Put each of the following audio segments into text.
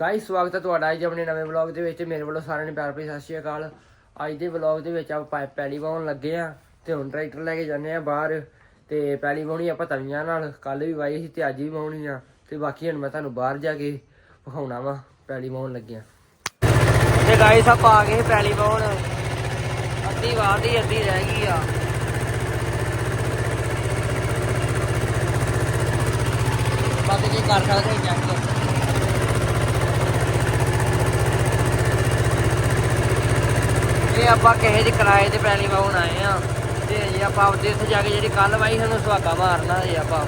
Guys ਸਵਾਗਤ ਹੈ ਤੁਹਾਡਾ ਅੱਜ ਆਪਣੇ ਨਵੇਂ ਵਲੌਗ ਦੇ ਵਿੱਚ। ਮੇਰੇ ਵੱਲੋਂ ਸਾਰਿਆਂ ਨੂੰ ਪਿਆਰ ਭਰੀ ਸਤਿ ਸ਼੍ਰੀ ਅਕਾਲ। ਅੱਜ ਦੇ ਵਲੌਗ ਦੇ ਵਿੱਚ ਆਪਾਂ ਪੈ- ਪੈਲੀ ਵਾਉਣ ਲੱਗੇ ਆ ਤੇ ਹੁਣ ਟਰੈਕਟਰ ਲੈ ਕੇ ਜਾਂਦੇ ਆ ਬਾਹਰ ਤੇ ਪੈਲੀ ਵਾਉਣੀ ਆਪਾਂ ਤਵੀਆਂ ਨਾਲ। ਕੱਲ ਵੀ ਵਾਈ ਸੀ ਤੇ ਅੱਜ ਵੀ ਵਾਉਣੀ ਆ ਤੇ ਬਾਕੀ ਹੁਣ ਮੈਂ ਤੁਹਾਨੂੰ ਬਾਹਰ ਜਾ ਕੇ ਵਿਖਾਉਣਾ ਵਾ, ਪੈਲੀ ਵਾਉਣ ਲੱਗਿਆ। ਤੇ ਗਾਇਸ ਆਪਾਂ ਆ ਗਏ ਪੈਲੀ ਵਾਉਣ ਅੱਧੀ ਵਾਹ ਦੀ, ਅੱਧੀ ਰਹਿ ਗਈ ਆ। ਬਾਕੀ ਕੀ ਕਰ ਸਕਦੇ ਚੈੱਕ ਇਹ ਆਪਾਂ ਕਿਸੇ ਦੇ ਕਿਰਾਏ ਤੇ ਪੈਲੀ ਵਾਉਣ ਆਏ ਆ। ਤੇ ਜੇ ਆਪਾਂ ਆਪਦੇ ਉੱਥੇ ਜਾ ਕੇ ਜਿਹੜੀ ਕੱਲ ਵਾਈ ਸਾਨੂੰ ਸੁਹਾਗਾ ਮਾਰਨਾ ਜੇ ਆਪਾਂ।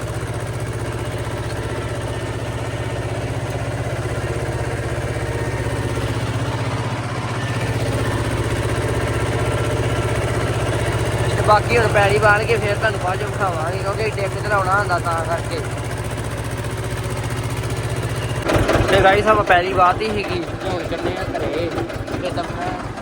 ਤੇ ਬਾਕੀ ਹੁਣ ਪੈਲੀ ਬਾਣ ਕੇ ਫਿਰ ਤੁਹਾਨੂੰ ਬਾਅਦ ਚੋਂ ਵਿਖਾਵਾਂਗੇ, ਕਿਉਂਕਿ ਡਿੱਗ ਚੜਾਉਣਾ ਹੁੰਦਾ ਤਾਂ ਕਰਕੇ। ਤੇ ਗਾਈ ਸਾਹਿਬ ਪੈਲੀ ਬਾਤ ਹੀ ਸੀਗੀ। ਹੁਣ ਚੱਲੇ ਆ ਘਰੇ। ਤੇ ਦਮਨਾ ਕੱਟਣਾ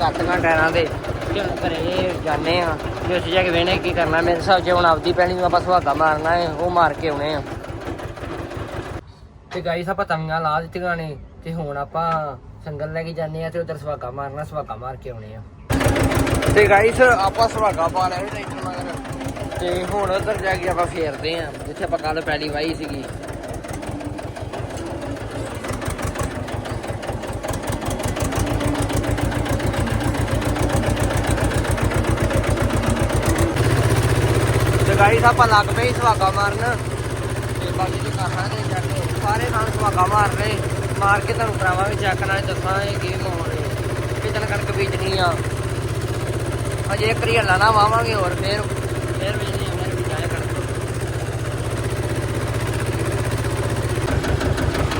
ਕੱਟਣਾ ਟਾਇਰਾਂ ਦੇ। ਤੇ ਘਰੇ ਜਾਣੇ ਆ ਤੇ ਉੱਥੇ ਜਾ ਕੇ ਵੇਣੇ ਕੀ ਕਰਨਾ। ਮੇਰੇ ਹਿਸਾਬ 'ਚ ਹੁਣ ਆਪਦੀ ਪੈਲੀ ਨੂੰ ਆਪਾਂ ਸੁਹਾਗਾ ਮਾਰਨਾ ਹੈ, ਉਹ ਮਾਰ ਕੇ ਆਉਣੇ ਆ ਤੇ ਗਾਈ ਸਾਹਿਬ ਤੰਗਾਂ ਲਾ ਦਿੱਤੀਆਂ ਨੇ ਤੇ ਹੁਣ ਆਪਾਂ ਸੰਗਲ ਲੈ ਕੇ ਜਾਂਦੇ ਆ ਤੇ ਉਧਰ ਸੁਹਾਗਾ ਮਾਰਨਾ, ਸੁਹਾਗਾ ਮਾਰ ਕੇ ਆਉਣੇ ਆ ਤੇ ਗਾਈਸ ਆਪਾਂ ਸੁਹਾਗਾ ਪਾ ਲਿਆ ਸੀ ਟਰੈਕਟਰ ਮਗਰ ਤੇ ਹੁਣ ਉਧਰ ਜਾ ਕੇ ਆਪਾਂ ਫੇਰਦੇ ਆ ਜਿੱਥੇ ਆਪਾਂ ਕੱਲ ਪੈਲੀ ਵਾਈ ਸੀਗੀ। ਗਾਈਸ ਆਪਾਂ ਲੱਗ ਪਈ ਸੁਹਾਗਾ ਮਾਰਨ। ਤੇ ਬਾਕੀ ਦੀ ਕਹਾਂ ਜਾ ਕੇ ਸਾਰੇ ਨਾਲ ਸੁਹਾਗਾ ਮਾਰ ਰਹੇ ਮਾਰ ਕੇ ਤੁਹਾਨੂੰ ਕਰਾਵਾਂਗੇ ਚੈੱਕ ਨਾਲ ਦੱਸਾਂਗੇ ਕੀ ਹੋਣੇ ਕਿਤਨ ਕਣਕ ਬੀਜਣੀ ਆ। ਅਜੇ ਇੱਕ ਰੀ ਹੱਲਾ ਨਾ ਵਾਵਾਂਗੇ ਹੋਰ, ਫੇਰ ਫੇਰ ਬੀਜਣੀ ਆ ਫੇਰ ਬੀਜਾਂਗੇ ਕਣਕ।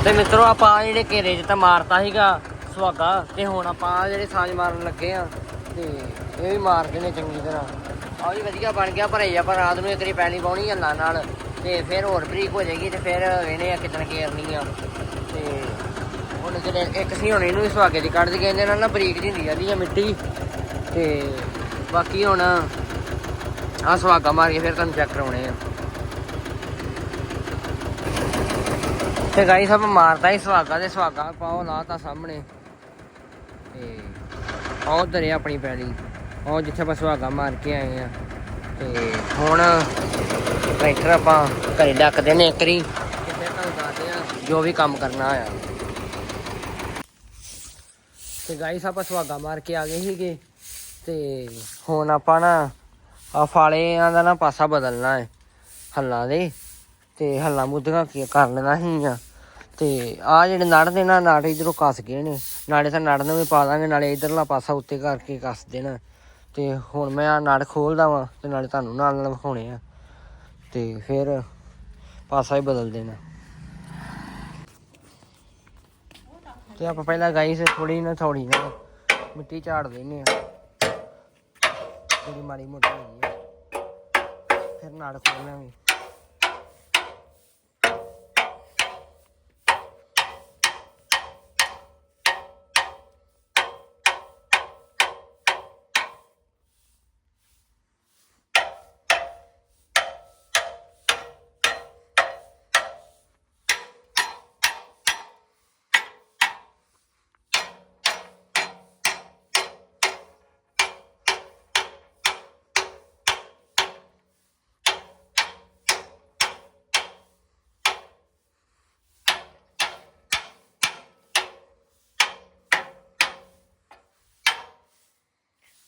ਤੇ ਮਿੱਤਰੋ, ਆਪਾਂ ਜਿਹੜੇ ਘੇਰੇ 'ਚ ਤਾਂ ਮਾਰਤਾ ਸੀਗਾ ਸੁਹਾਗਾ, ਤੇ ਹੁਣ ਆਪਾਂ ਆਹ ਜਿਹੜੇ ਸਾਂਝ ਮਾਰਨ ਲੱਗੇ ਆ, ਤੇ ਇਹ ਵੀ ਮਾਰਦੇ ਨੇ ਚੰਗੀ ਤਰ੍ਹਾਂ। ਆਹ ਵੀ ਵਧੀਆ ਬਣ ਗਿਆ, ਪਰ ਇਹ ਆਪਾਂ ਰਾਤ ਨੂੰ ਇੱਕ ਰੀ ਪੈਣੀ ਪਾਉਣੀ ਹੱਲਾਂ ਨਾਲ, ਤੇ ਫਿਰ ਹੋਰ ਬਰੀਕ ਹੋ ਜਾਏਗੀ ਤੇ ਫਿਰ ਇਹਨੇ ਆ ਕਿਤਨ ਘੇਰਨੀ ਆ। ਤੇ ਹੁਣ ਜਿਹੜੇ ਇੱਕ ਸੀ, ਹੁਣ ਇਹਨੂੰ ਵੀ ਸੁਹਾਗੇ ਦੀ ਕੱਢ ਦੇ ਕਹਿੰਦੇ ਨਾਲ ਨਾ ਬਰੀਕ ਜਿਹੀ ਹੁੰਦੀ ਜਾਂਦੀ ਆ ਮਿੱਟੀ। ਤੇ ਬਾਕੀ ਹੁਣ ਆ ਸੁਹਾਗਾ ਮਾਰ ਕੇ ਫਿਰ ਤੁਹਾਨੂੰ ਚੈੱਕ ਕਰਾਉਣੇ ਆ। ਤੇ ਗਾਈ ਸਭ ਮਾਰਦਾ ਹੀ ਸੁਹਾਗਾ ਤੇ ਸੁਹਾਗਾ ਪਾਓ ਲਾਤਾ ਸਾਹਮਣੇ। ਤੇ ਆਹ ਉਧਰ ਆਪਣੀ ਪੈਲੀ। ਉਹ ਜਿੱਥੇ ਆਪਾਂ ਸੁਹਾਗਾ ਮਾਰ ਕੇ ਆਏ ਆ। ਤੇ ਹੁਣ ਟਰੈਕਟਰ ਆਪਾਂ ਘਰੇ ਡੱਕਦੇ ਨੇ ਇੱਕਰੀ ਤੇ ਫਿਰ ਤੁਹਾਨੂੰ ਦੱਸਦੇ ਆ, ਜੋ ਵੀ ਕੰਮ ਕਰਨਾ ਆ। ਤੇ ਗਾਈਸ ਆਪਾਂ ਸੁਹਾਗਾ ਮਾਰ ਕੇ ਆ ਗਏ ਸੀਗੇ। ਤੇ ਹੁਣ ਆਪਾਂ ਨਾ ਆ ਫਾਲਿਆਂ ਦਾ ਨਾ ਪਾਸਾ ਬਦਲਣਾ ਹੈ ਹੱਲਾਂ ਦੇ। ਤੇ ਹੱਲਾਂ ਮੁੱਦੀਆਂ ਕੀ ਕਰ ਲੈਣਾ ਸੀ ਆ ਤੇ ਆ ਜਿਹੜੇ ਨੜ ਦੇ ਨਾ, ਨੜ ਇਧਰੋਂ ਕੱਸ ਗਏ ਨੇ। ਨਾਲੇ ਤਾਂ ਨੜ ਨੂੰ ਵੀ ਪਾ ਦਾਂਗੇ, ਨਾਲੇ ਇਧਰਲਾ ਪਾਸਾ ਉੱਤੇ ਕਰਕੇ ਕੱਸ ਦੇਣਾ। ਤੇ ਹੁਣ ਮੈਂ ਆ ਨੜ ਖੋਲਦਾ ਵਾਂ ਤੇ ਨਾਲੇ ਤੁਹਾਨੂੰ ਨਾਲ ਨਾਲ ਵਿਖਾਉਣੇ ਆ। ਤੇ ਫਿਰ ਪਾਸਾ ਹੀ ਬਦਲ ਦੇਣਾ। ਤੇ ਆਪਾਂ ਪਹਿਲਾਂ ਗਾਈ ਸੇ ਥੋੜੀ ਨਾ ਥੋੜੀ ਨਾ। ਮਿੱਟੀ ਝਾੜ ਦੇਨੇ ਆ। ਥੋੜੀ ਮਾੜੀ ਮੋਟੀ ਹੈਗੀ ਆ। ਫਿਰ ਨਾੜ ਖੋਲਣਾ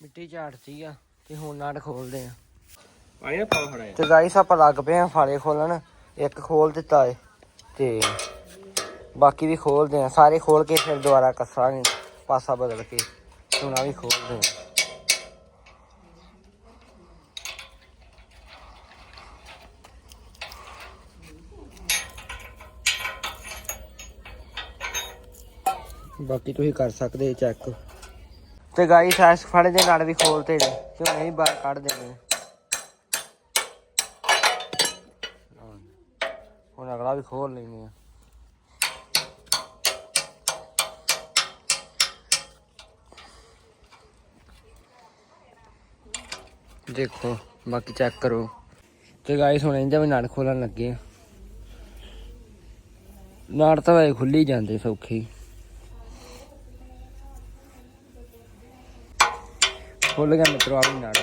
ਮਿੱਟੀ ਝਾੜਤੀ ਆ ਤੇ ਹੁਣ ਨਾੜ ਖੋਲਦੇ ਆ। ਆਇਆ ਪਾ ਖੜਾ ਤੇ ਗਾਈਸ ਆਪਾਂ ਲੱਗ ਪਏ ਆ ਫਾਲੇ ਖੋਲਣ। ਇੱਕ ਖੋਲ ਦਿੱਤਾ ਏ ਤੇ ਬਾਕੀ ਵੀ ਖੋਲਦੇ ਆ। ਸਾਰੇ ਖੋਲ ਕੇ ਫਿਰ ਦੁਬਾਰਾ ਕੱਸਾਂਗੇ ਪਾਸਾ ਬਦਲ ਕੇ। ਆ ਵੀ ਖੋਲਦੇ ਆ। ਬਾਕੀ ਤੁਸੀਂ ਕਰ ਸਕਦੇ ਚੈੱਕ ਤੇ ਗਾਈਸ ਐਸ ਫੜੇ ਦੇ ਨਾਲ ਵੀ ਖੋਲਤੇ ਨੇ ਤੇ ਹੁਣ ਬਾਹਰ ਕੱਢ ਦੇਣੇ ਹੁਣ ਅਗਲਾ ਵੀ ਖੋਲ ਲੈਣੀ ਆ। ਦੇਖੋ, ਬਾਕੀ ਚੈੱਕ ਕਰੋ। ਤੇ ਗਾਇਸ ਹੁਣ ਇਹਦਾ ਵੀ ਨਟ ਖੋਲਣ ਲੱਗੇ ਆ। ਨਾੜ ਤਾਂ ਵੈਸੇ ਖੁੱਲੀ ਜਾਂਦੇ ਸੌਖੇ ਖੁੱਲ ਗਿਆ ਮਿੱਤਰੋ ਆ ਵੀ ਨਾੜ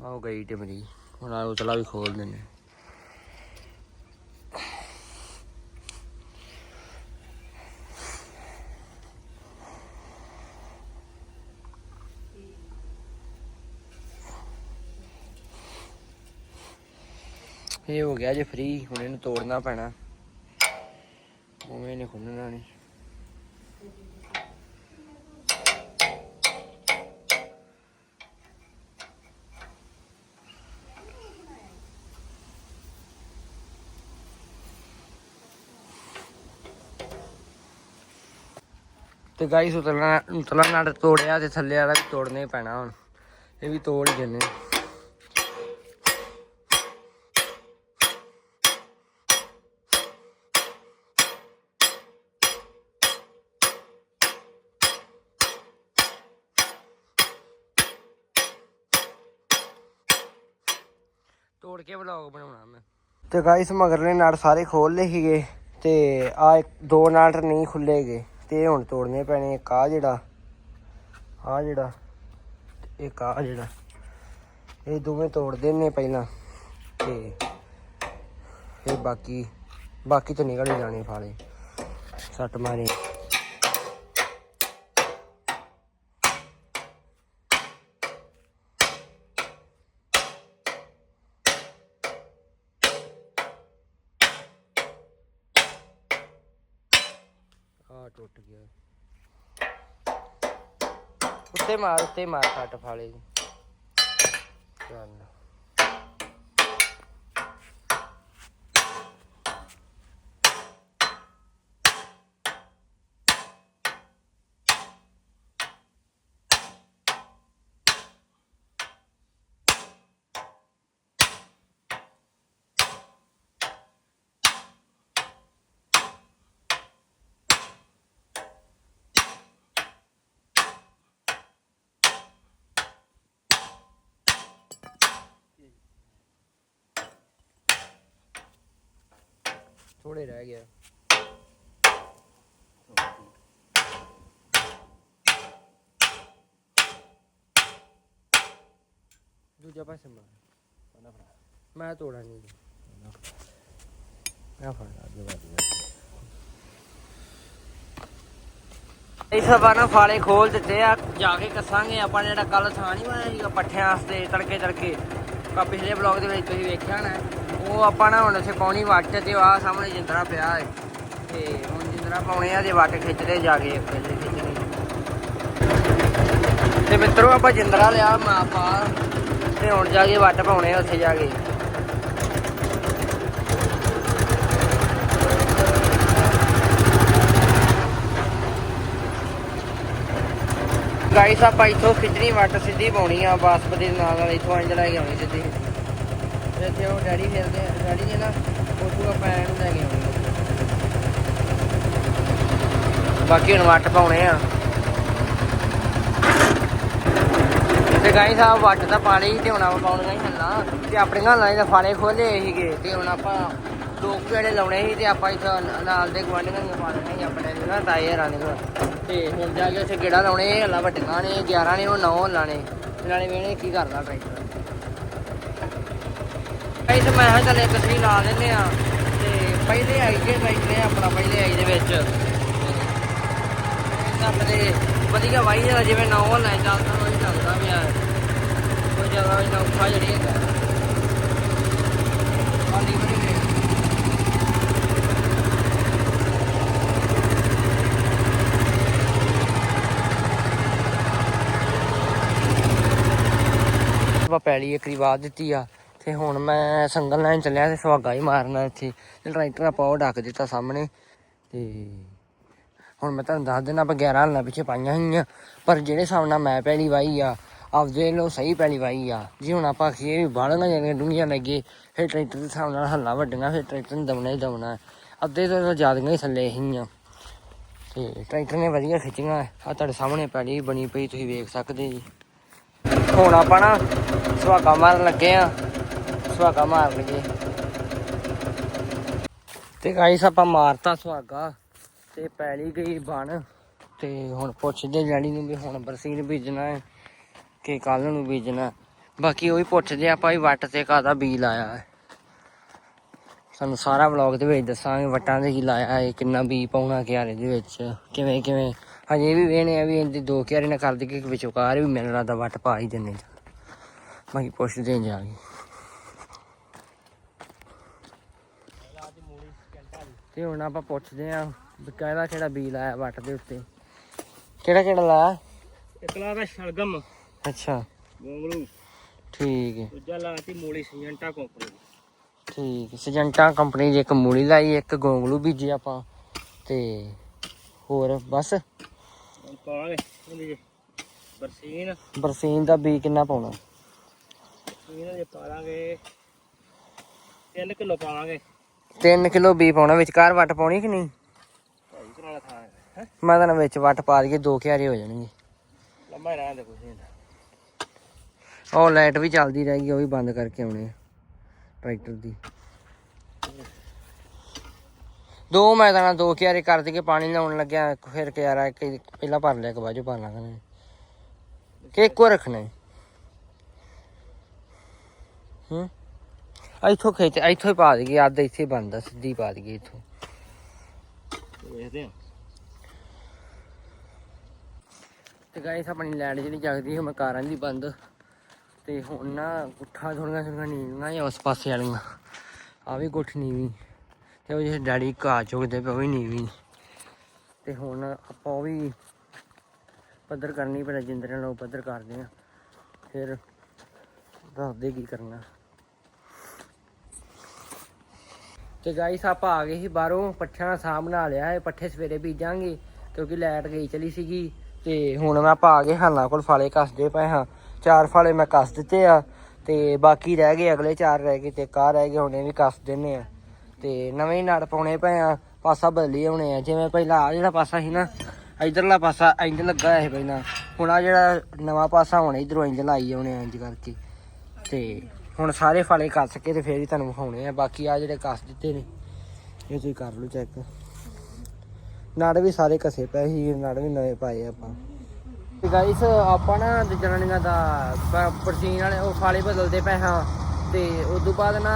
ਆਓ ਗਈ ਟਿਮਰੀ ਹੁਣ ਆ ਉਤਲਾ ਵੀ ਖੋਲ ਦਿੰਨੇ ਇਹ ਹੋ ਗਿਆ ਜੇ ਫ੍ਰੀ ਹੁਣ ਇਹਨੂੰ ਤੋੜਨਾ ਪੈਣਾ। ਉਵੇਂ ਨਹੀਂ ਖੁੱਲਣਾ ਨਹੀਂ ਤੇ ਗਾਈਸ ਉਤਲਣਾ ਉਤਲਾ ਨਾੜ ਤੋੜਿਆ ਤੇ ਥੱਲੇ ਵਾਲਾ ਵੀ ਤੋੜਨਾ ਹੀ ਪੈਣਾ ਹੁਣ। ਇਹ ਵੀ ਤੋੜ ਹੀ ਜੰਨੇ ਤੋੜ ਕੇ ਵਲੌਗ ਬਣਾਉਣਾ ਮੈਂ। ਤੇ ਗਾਈਸ ਮਗਰਲੇ ਨਾੜ ਸਾਰੇ ਖੋਲ ਲਏ ਸੀਗੇ ਤੇ ਆ ਦੋ ਨਾੜ ਨਹੀਂ ਖੁੱਲੇਗੇ ਤੇ ਹੁਣ ਤੋੜਨੇ ਪੈਣੇ, ਇੱਕ ਆ ਜਿਹੜਾ ਆ ਜਿਹੜਾ ਤੇ ਇੱਕ ਆ ਜਿਹੜਾ। ਇਹ ਦੋਵੇਂ ਤੋੜ ਦੇਣੇ ਪਹਿਲਾਂ ਤੇ ਫਿਰ ਬਾਕੀ ਬਾਕੀ ਤਾਂ ਨਿਕਲ ਜਾਣੇ ਫਾਲੇ। ਸੱਟ ਮਾਰੇ। ਆ ਟੁੱਟ ਗਿਆ। ਉੱਤੇ ਮਾਰ ਉੱਤੇ ਮਾਰ ਸੱਟ ਫਾਲੇ। ਚੱਲ। ਥੋੜੇ ਰਹਿ ਗਿਆ। ਦੂਜਾ ਪਾਸੇ ਮਾਰ। ਮੈਂ ਤੋੜਾ ਨਹੀਂ ਮੈਂ ਫੜ ਲਾ ਇਹ ਸਭ ਆ ਨਾ ਫਾਲੇ ਖੋਲ ਦਿੱਤੇ ਆ ਜਾ ਕੇ ਕੱਸਾਂਗੇ ਆਪਾਂ ਜਿਹੜਾ ਕੱਲ ਥਾਂ ਨਹੀਂ ਬਣਾਇਆ ਸੀਗਾ ਪੱਠਿਆਂ ਵਾਸਤੇ ਤੜਕੇ ਤੜਕੇ। ਕਾ ਪਿਛਲੇ ਬਲੌਗ ਦੇ ਵਿੱਚ ਤੁਸੀਂ ਵੇਖਿਆ ਨਾ ਉਹ ਆਪਾਂ ਨਾ ਹੁਣ ਇੱਥੇ ਪਾਉਣੀ ਵੱਟ ਤੇ ਆ ਸਾਹਮਣੇ ਜਿੰਦਰਾ ਪਿਆ ਹੈ ਤੇ ਹੁਣ ਜਿੰਦਰਾ ਪਾਉਣੇ ਆ ਜੇ ਵੱਟ ਖਿੱਚਦੇ ਜਾ ਕੇ ਇੱਕ ਖਿੱਚਣੀ ਤੇ ਮਿੱਤਰੋ ਆਪਾਂ ਜਿੰਦਰਾ ਲਿਆ ਮਾਪਾ ਤੇ ਹੁਣ ਜਾ ਕੇ ਵੱਟ ਪਾਉਣੇ ਆ ਉੱਥੇ ਜਾ ਕੇ। ਗਾਈਸ ਆਪਾਂ ਇੱਥੋਂ ਖਿੱਚਣੀ ਵੱਟ ਸਿੱਧੀ ਪਾਉਣੀ ਆ, ਬਾਸਪਤੀ ਦੇ ਨਾਲ ਨਾਲ ਇੱਥੋਂ ਇੰਜ ਲੈ ਕੇ ਆਉਣੀ ਸਿੱਧੀ। ਤੇ ਇੱਥੇ ਉਹ ਡੈਡੀ ਫਿਰਦੇ ਡੈਡੀ ਨੇ ਨਾ ਉੱਥੋਂ ਆਪਾਂ ਐਨ ਲੈ ਕੇ ਆਉਣੀ। ਬਾਕੀ ਹੁਣ ਵੱਟ ਪਾਉਣੇ ਆ। ਤੇ ਗਾਈਸ ਆ ਵੱਟ ਦਾ ਪਾਣੀ ਤੇ ਹੁਣ ਆਪਾਂ ਪਾਉਣਾ ਹੀ ਹੱਲਾ ਤੇ ਆਪਣੇ ਹੱਲਾਂ ਦੇ ਫਾਲੇ ਖੋਲੇ ਸੀਗੇ ਤੇ ਹੁਣ ਆਪਾਂ ਦੋ ਕੁ ਲਾਉਣੇ ਸੀ ਤੇ ਆਪਾਂ ਇੱਥੇ ਨਾਲ ਦੇ ਗਵਾਂਢੀਆਂ ਦੀਆਂ ਪਾ ਦੇਣੇ ਸੀ ਆਪਣੇ ਦੇ ਨਾ, ਤਾਏ ਹਰਾਂ ਦੇ ਘਰ। ਤੇ ਹੁਣ ਜਾ ਕੇ ਉੱਥੇ ਗੇੜਾ ਲਾਉਣੇ ਹੱਲਾ ਵੱਟੀਆਂ ਨੇ 11 ਨੇ ਉਹ 9 ਹੱਲਾਂ ਨੇ। ਤੇ ਨਾਲੇ ਵੇਣੇ ਕੀ ਕਰਦਾ ਟਰੈਕਟਰ। ਕਈ ਤੇ ਮੈਂ ਕਿਹਾ ਚੱਲ ਇੱਕ ਸਹੀ ਲਾ ਦਿੰਦੇ ਆ। ਤੇ ਪਹਿਲੇ ਆਈ ਜੇ ਟਰੈਕਟਰ ਆਪਣਾ ਪਹਿਲੇ ਆਈ ਦੇ ਵਿੱਚ। ਆਪਣੇ ਵਧੀਆ ਵਾਈ ਜਿਹੜਾ ਜਿਵੇਂ ਨੌ ਲੈ ਚੱਲਦਾ ਉਹ ਚੱਲਦਾ ਵੀ ਆ ਕੋਈ ਜਗ੍ਹਾ ਇਹਨਾਂ ਔਖਾ ਜਿਹੜੀ ਹੈਗਾ। ਆਲੀ ਬੜੀ ਆਪਾਂ ਪੈਲੀ ਇੱਕ ਵਾਰ ਦਿੱਤੀ ਆ। ਤੇ ਹੁਣ ਮੈਂ ਸੰਗਲ ਲੈਣ ਚੱਲਿਆ ਤੇ ਸੁਹਾਗਾ ਹੀ ਮਾਰਨਾ ਇੱਥੇ। ਤੇ ਟਰੈਕਟਰ ਆਪਾਂ ਉਹ ਡੱਕ ਦਿੱਤਾ ਸਾਹਮਣੇ ਤੇ ਹੁਣ ਮੈਂ ਤੁਹਾਨੂੰ ਦੱਸ ਦਿੰਦਾ ਆਪਾਂ 11 ਹਾਲਾਂ ਪਿੱਛੇ ਪਾਈਆਂ ਹੋਈਆਂ। ਪਰ ਜਿਹੜੇ ਹਿਸਾਬ ਨਾਲ ਮੈਂ ਪਹਿਲੀ ਵਾਈ ਆ, ਆਪਦੇ ਲੋ ਸਹੀ ਪਹਿਲੀ ਵਾਈ ਆ, ਜੀ ਹੁਣ ਆਪਾਂ ਅਖੀਏ ਵੀ ਬਾੜਾਂ ਜਿਹੜੀਆਂ ਡੂੰਘੀਆਂ ਲੱਗੇ ਫਿਰ ਟਰੈਕਟਰ ਦੇ ਹਿਸਾਬ ਨਾਲ ਹੱਲਾ ਵੱਡੀਆਂ ਫਿਰ ਟਰੈਕਟਰ ਨੂੰ ਦਮਣਾ ਹੀ ਦਮਣਾ ਅੱਧੇ ਤੋਂ ਜ਼ਿਆਦਾ ਹੀ ਥੱਲੇ ਥੱਲੇਹੀਆਂ ਤੇ ਟਰੈਕਟਰ ਨੇ ਵਧੀਆ ਖਿੱਚੀਆਂ ਆ ਤੁਹਾਡੇ ਸਾਹਮਣੇ ਪੈਲੀ ਬਣੀ ਪਈ, ਤੁਸੀਂ ਵੇਖ ਸਕਦੇ ਜੀ। ਹੁਣ ਆਪਾਂ ਨਾ ਸੁਹਾਗਾ ਮਾਰਨ ਲੱਗੇ ਆ। ਸੁਹਾਗਾ ਮਾਰ ਲਈਏ। ਤੇ ਗਾਈਸ ਆਪਾਂ ਮਾਰਤਾ ਸੁਹਾਗਾ ਤੇ ਪੈਲੀ ਗਈ ਬਣ। ਤੇ ਹੁਣ ਪੁੱਛਦੇ ਡੈਡੀ ਨੂੰ ਵੀ ਹੁਣ ਬਰਸੀਨ ਬੀਜਣਾ ਹੈ ਕਿ ਕੱਲ ਨੂੰ ਬੀਜਣਾ ਬਾਕੀ ਉਹ ਹੀ ਪੁੱਛਦੇ ਆਪਾਂ ਵੀ ਵੱਟ ਤੇ ਕਾਦਾ ਬੀ ਲਾਇਆ ਹੈ। ਸਾਨੂੰ ਸਾਰਾ ਵਲੌਗ ਦੇ ਵਿੱਚ ਦੱਸਾਂਗੇ ਵੱਟਾਂ ਦੇ ਕੀ ਲਾਇਆ ਹੈ, ਕਿੰਨਾ ਬੀ ਪਾਉਣਾ ਕਿਆਰੇ ਦੇ ਵਿੱਚ, ਕਿਵੇਂ ਕਿਵੇਂ। ਹਜੇ ਵੀ ਵੇਣੇ ਆ ਵੀ ਇਹਦੇ ਦੋ ਕਿਆਰੇ ਨਾਲ ਕਰ ਦੇ ਕਿ ਵਿਚਕਾਰ ਵੀ ਮਿਲਣਾ ਦਾ ਵੱਟ ਪਾ ਹੀ ਦਿੰਦੇ ਬਾਕੀ ਪੁੱਛਦੇ ਹਾਂ ਜਾ ਕੇ ਤੇ ਹੁਣ ਆਪਾਂ ਪੁੱਛਦੇ ਆਂ ਵੀ ਕਿਹੜਾ ਕਿਹੜਾ ਬੀ ਲਾਇਆ ਵੱਟ ਦੇ ਉੱਤੇ। ਕਿਹੜਾ ਕਿਹੜਾ ਲਾਇਆ? ਇਕਲਾ ਦਾ ਸ਼ਲਗਮ। ਅੱਛਾ। ਗੋਂਗਲੂ ਠੀਕ ਹੈ। ਦੂਜਾ ਲਾਤੀ ਮੂਲੀ ਸਿੰਜੰਟਾ ਕੰਪਨੀ ਠੀਕ ਸਜੰਟਾ ਕੰਪਨੀ ਦੀ ਇੱਕ ਮੂਲੀ ਲਾਈ ਇੱਕ ਗੋਂਗਲੂ ਬੀਜੀ ਆਪਾਂ। ਤੇ ਹੋਰ ਬਸ। ਪਾਵਾਂਗੇ। ਬਰਸੀਨ। ਬਰਸੀਨ ਦਾ ਬੀ ਕਿੰਨਾ ਪਾਉਣਾ? ਇਹਨਾਂ ਦੇ ਪਾ ਦਾਂਗੇ 3 ਕਿਲੋ ਪਾਵਾਂਗੇ 3 ਕਿਲੋ ਬੀ ਪਾਉਣਾ ਵਿਚਕਾਰ ਵੱਟ ਪਾਉਣੀ ਕਿ ਨਹੀਂ? ਮੈਂ ਤਾਂ ਵਿੱਚ ਵੱਟ ਪਾ ਦਈਏ ਦੋ ਕਿਆਰੇ ਹੋ ਜਾਣਗੇ। ਲੰਮਾ ਰਹਿਣ ਕੁਛ ਨਹੀਂ ਉਹ ਲਾਈਟ ਵੀ ਚੱਲਦੀ ਰਹੇਗੀ ਉਹ ਵੀ ਬੰਦ ਕਰਕੇ ਆਉਣੇ ਆ ਟਰੈਕਟਰ ਦੀ। ਦੋ ਮੈਦਾਨਾਂ ਦੋ ਕਿਆਰੇ ਕਰ ਦਈਏ ਪਾਣੀ ਲਾਉਣ ਲੱਗਿਆ ਫਿਰ ਕਿਆਰਾ ਇੱਕ ਪਹਿਲਾਂ ਭਰ ਲਿਆ ਕਿ ਬਾਜੂ ਭਰ ਲਾਂਗੇ। ਕਿ ਇੱਕੋ ਰੱਖਣਾ ਹੈ। ਹੂੰ? ਇੱਥੋਂ ਖਿੱਚ ਇੱਥੋਂ ਹੀ ਪਾ ਦਈਏ ਅੱਧ ਇੱਥੇ ਬੰਦਾ ਸਿੱਧੀ ਪਾ ਦਈਏ ਇੱਥੋਂ। ਵੇਖਦੇ ਹਾਂ। ਤੇ ਗਾਇਸ ਆਪਣੀ ਲਾਈਟ ਜਿਹੜੀ ਜਗਦੀ ਹੁਣ ਕਾਰਾਂ ਦੀ ਬੰਦ। ਤੇ ਹੁਣ ਨਾ ਗੁੱਠਾ ਥੋੜੀਆਂ ਥੋੜੀਆਂ ਨੀਵੀਆਂ ਜਾਂ ਉਸ ਪਾਸੇ ਵਾਲੀਆਂ। ਆ ਵੀ ਗੁੱਠ ਨੀਵੀਂ। ਤੇ ਉਹ ਜਿਹੜੇ ਡੈਡੀ ਘਾਹ ਚੁਗਦੇ ਪਏ ਉਹ ਵੀ ਨੀਵੀਂ। ਤੇ ਹੁਣ ਆਪਾਂ ਉਹ ਵੀ ਪੱਧਰ ਕਰਨੀ ਪੈਣਾ ਜਿੰਦਰੇ ਨਾਲ ਪੱਧਰ ਕਰਦੇ ਆ ਫਿਰ ਦੱਸਦੇ ਕੀ ਕਰਨਾ। ਤੇ ਗਾਈਸ ਆਪਾਂ ਆ ਗਏ ਸੀ ਬਾਹਰੋਂ, ਪੱਠਿਆਂ ਦਾ ਸਾਹ ਬਣਾ ਲਿਆ ਹੈ, ਪੱਠੇ ਸਵੇਰੇ ਬੀਜਾਂਗੇ, ਕਿਉਂਕਿ ਲਾਈਟ ਗਈ ਚਲੀ ਸੀਗੀ। ਤੇ ਹੁਣ ਮੈਂ ਆਪਾਂ ਆ ਗਏ, ਹਾਲਾਂ ਕੋਲ ਫਾਲੇ ਕੱਸਦੇ ਪਏ ਹਾਂ। ਚਾਰ ਫਾਲੇ ਮੈਂ ਕੱਸ ਦਿੱਤੇ ਆ, ਤੇ ਬਾਕੀ ਰਹਿ ਗਏ ਅਗਲੇ ਚਾਰ ਰਹਿ ਗਏ, ਤੇ ਕਾ ਰਹਿ ਗਏ ਹੁਣੇ ਵੀ ਕੱਸ ਦਿੰਨੇ ਆ। ਤੇ ਨਵੇਂ ਹੀ ਨੜ ਪਾਉਣੇ ਪਏ ਆ, ਪਾਸਾ ਬਦਲੀ ਹੋਣੇ ਆ। ਜਿਵੇਂ ਪਹਿਲਾਂ ਆ ਜਿਹੜਾ ਪਾਸਾ ਸੀ ਨਾ, ਇਧਰਲਾ ਪਾਸਾ ਇੰਜ ਲੱਗਾ ਹੋਇਆ ਸੀ ਪਹਿਲਾਂ। ਹੁਣ ਆ ਜਿਹੜਾ ਨਵਾਂ ਪਾਸਾ, ਹੁਣ ਇਧਰੋਂ ਇੰਜ ਲਾਈ ਆਉਣੇ ਆ ਇੰਜ ਕਰਕੇ। ਤੇ ਹੁਣ ਸਾਰੇ ਫਾਲੇ ਕੱਸ ਕੇ ਤੇ ਫੇਰ ਹੀ ਤੁਹਾਨੂੰ ਵਿਖਾਉਣੇ ਆ। ਬਾਕੀ ਆ ਜਿਹੜੇ ਕੱਸ ਦਿੱਤੇ ਨੇ, ਇਹ ਤੁਸੀਂ ਕਰ ਲਓ ਚੈੱਕ ਨੜ ਵੀ ਸਾਰੇ ਕਸੇ ਪਏ ਸੀ ਨੜ ਵੀ ਨਵੇਂ ਪਾਏ ਆਪਾਂ। ਤੇ ਗਾਈਸ ਆਪਾਂ ਨਾ ਜਨਾਨੀਆਂ ਦਾ ਪਰਸੀਨ ਵਾਲੇ, ਉਹ ਫਾਲੇ ਬਦਲਦੇ ਪਏ ਹਾਂ। ਤੇ ਉਸ ਤੋਂ ਬਾਅਦ ਨਾ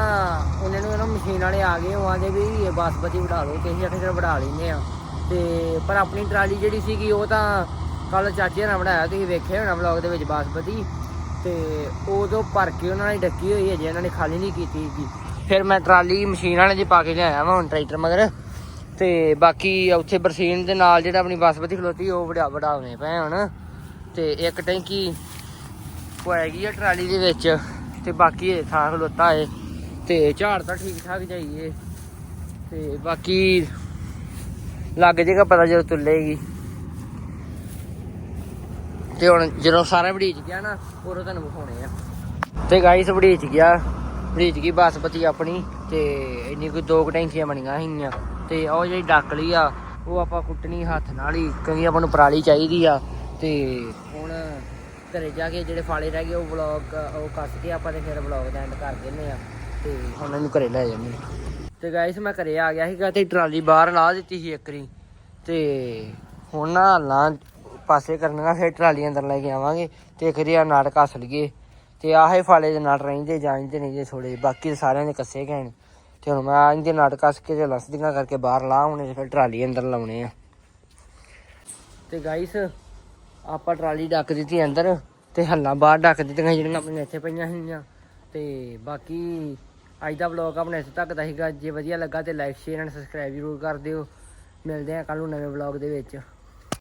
ਉਹਨਾਂ ਨੂੰ ਨਾ ਮਸ਼ੀਨ ਵਾਲੇ ਆ ਗਏ, ਉਹ ਆਂਦੇ ਵੀ ਇਹ ਬਾਸਪਤੀ ਵੜਾ ਲਓ, ਤੇ ਅਸੀਂ ਆਖੇ ਚਲੋ ਵੜਾ ਲੈਨੇ ਆ ਤੇ ਪਰ ਆਪਣੀ ਟਰਾਲੀ ਜਿਹੜੀ ਸੀਗੀ, ਉਹ ਤਾਂ ਕੱਲ ਚਾਚੇ ਨਾਲ ਬਣਾਇਆ, ਤੁਸੀਂ ਵੇਖਿਆ ਹੋਣਾ ਵਲੌਗ ਦੇ ਵਿੱਚ ਬਾਸਪਤੀ ਤੇ ਉਦੋਂ ਭਰ ਕੇ ਉਹਨਾਂ ਨੇ ਡੱਕੀ ਹੋਈ ਹੈ, ਜੇ ਇਹਨਾਂ ਨੇ ਖਾਲੀ ਨਹੀਂ ਕੀਤੀ ਸੀ ਫਿਰ ਮੈਂ ਟਰਾਲੀ ਮਸ਼ੀਨ ਵਾਲੇ ਦੀ ਪਾ ਕੇ ਲਿਆਇਆ ਵਾ ਹੁਣ ਟਰੈਕਟਰ ਮਗਰ। ਤੇ ਬਾਕੀ ਉੱਥੇ ਬਰਸੀਨ ਦੇ ਨਾਲ ਜਿਹੜਾ ਆਪਣੀ ਬਾਸਪਤੀ ਖਲੋਤੀ, ਉਹ ਵੜਾ ਵੜਾਉਣੇ ਪਏ ਹੁਣ। ਤੇ ਇੱਕ ਟੈਂਕੀ ਉਹ ਹੈਗੀ ਆ ਟਰਾਲੀ ਦੇ ਵਿੱਚ ਤੇ ਬਾਕੀ ਇਹ ਥਾਂ ਖਲੋਤਾ ਏ। ਤੇ ਝਾੜ ਤਾਂ ਠੀਕ ਠਾਕ ਜਾਈਏ ਤੇ ਬਾਕੀ ਲੱਗ ਜੇਗਾ ਪਤਾ ਜਦੋਂ ਤੁਲੇਗੀ ਤੇ ਹੁਣ ਜਦੋਂ ਸਾਰਾ ਵੜੀਚ ਗਿਆ ਨਾ, ਉਦੋਂ ਤੁਹਾਨੂੰ ਵਿਖਾਉਣੇ ਆ। ਤੇ ਗਾਈਸ ਵੜੀਚ ਗਿਆ। ਵੜੀਚ ਗਈ ਬਾਸਪਤੀ ਆਪਣੀ, ਤੇ ਇੰਨੀ ਕੋਈ ਦੋ ਕੁ ਟੈਂਕੀਆਂ ਬਣੀਆਂ ਸੀਗੀਆਂ। ਤੇ ਉਹ ਜਿਹੜੀ ਡਾਕਲੀ ਆ, ਉਹ ਆਪਾਂ ਕੁੱਟਣੀ ਹੱਥ ਨਾਲ ਹੀ, ਕਿਉਂਕਿ ਆਪਾਂ ਨੂੰ ਪਰਾਲੀ ਚਾਹੀਦੀ ਆ। ਤੇ ਹੁਣ ਘਰੇ ਜਾ ਕੇ ਜਿਹੜੇ ਫਾਲੇ ਰਹਿ ਗਏ, ਉਹ ਵਲੌਗ ਉਹ ਕੱਟ ਕੇ ਆਪਾਂ ਤੇ ਫਿਰ ਵਲੌਗ ਦਾ ਐਂਡ ਕਰ ਦਿੰਨੇ ਆ। ਤੇ ਹੁਣ ਇਹਨੂੰ ਘਰੇ ਲੈ ਜਾਂਦੇ ਆ। ਤੇ ਗਾਇਸ ਮੈਂ ਘਰੇ ਆ ਗਿਆ ਸੀਗਾ ਤੇ ਟਰਾਲੀ ਬਾਹਰ ਲਾ ਦਿੱਤੀ ਸੀ ਇੱਕਰੀ ਤੇ ਹੁਣ ਨਾ ਲਾਂ ਪਾਸੇ ਕਰਨੀਆਂ, ਫਿਰ ਟਰਾਲੀ ਅੰਦਰ ਲੈ ਕੇ ਆਵਾਂਗੇ ਤੇ ਇੱਕ ਆ ਨਾਟ ਕੱਸ ਲਈਏ। ਤੇ ਆਹੇ ਫਾਲੇ ਦੇ ਨਾਟ ਰਹਿੰਦੇ ਜਾਂਦੇ ਨਹੀਂ ਜੇ ਥੋੜੇ ਬਾਕੀ ਤਾਂ ਸਾਰਿਆਂ ਦੇ ਕੱਸੇ ਗਏ ਨੇ ਤੇ ਹੁਣ ਮੈਂ ਇਹਦੇ ਨਾਟ ਕੱਸ ਕੇ ਤੇ ਲਸਦੀਆਂ ਕਰਕੇ ਬਾਹਰ ਲਾ ਆਉਣੇ ਤੇ ਫਿਰ ਟਰਾਲੀ ਅੰਦਰ ਲਾਉਣੇ ਆ। ਤੇ ਗਾਈਸ ਆਪਾਂ ਟਰਾਲੀ ਡੱਕ ਦਿੱਤੀ ਅੰਦਰ ਤੇ ਹੱਲਾਂ ਬਾਹਰ ਡੱਕ ਦਿੱਤੀਆਂ ਜਿਹੜੀਆਂ ਆਪਣੇ ਇੱਥੇ ਪਈਆਂ ਸੀਗੀਆਂ। ਤੇ ਬਾਕੀ ਅੱਜ ਦਾ ਵਲੌਗ ਆਪਣੇ ਇੱਥੇ ਤੱਕ ਦਾ ਸੀਗਾ। ਜੇ ਵਧੀਆ ਲੱਗਾ ਤੇ ਲਾਈਕ ਸ਼ੇਅਰ ਐਂਡ ਸਬਸਕ੍ਰਾਈਬ ਜ਼ਰੂਰ ਕਰ ਦਿਓ। ਮਿਲਦੇ ਹਾਂ ਕੱਲ ਨੂੰ ਨਵੇਂ ਵਲੌਗ ਦੇ ਵਿੱਚ।